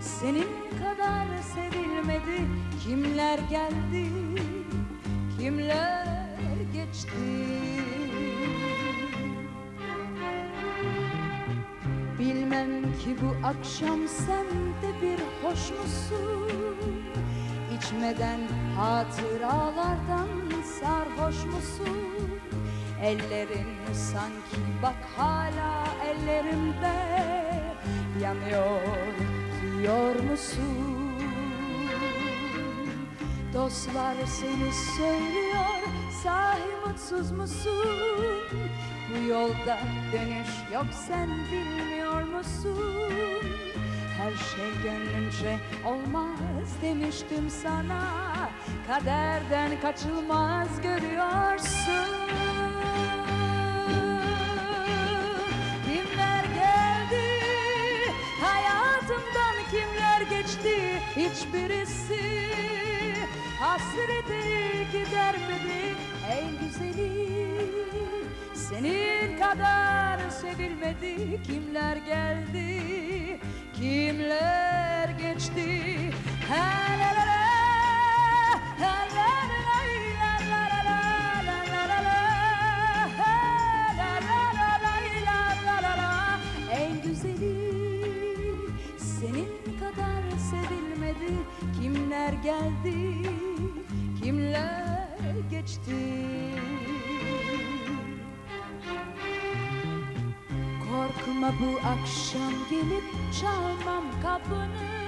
Senin kadar sevilmedi. Kimler geldi? Kimler geçti? Bilmem ki bu akşam sen de bir hoş musun? İçmeden hatıralardan sarhoş musun? Ellerin sanki bak hala ellerimde Yanıyor diyor musun? Dostlar seni söylüyor sahi mutsuz musun? Bu yolda dönüş yok sen bilmiyor musun? Her şey gönlünce olmaz demiştim sana. Kaderden kaçılmaz görüyorsun hiçbirisi Hasreti gidermedi en güzeli Senin kadar sevilmedi kimler geldi kimler geçti la. En güzeli senin kadar sevilmedi kimler geldi kimler geçti? Korkma bu akşam gelip çalmam kapını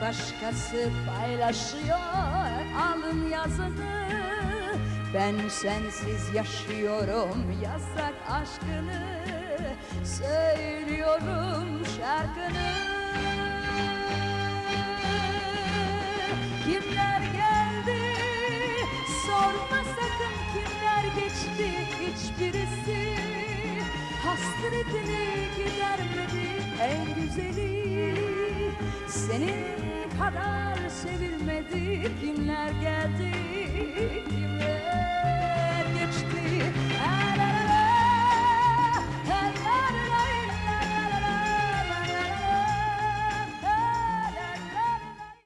Başkası paylaşıyor alın yazını. Ben sensiz yaşıyorum yasak aşkını Söylüyorum şarkını hasretini gidermedi en güzeli. Senin kadar sevilmedi. Kimler geldi kimler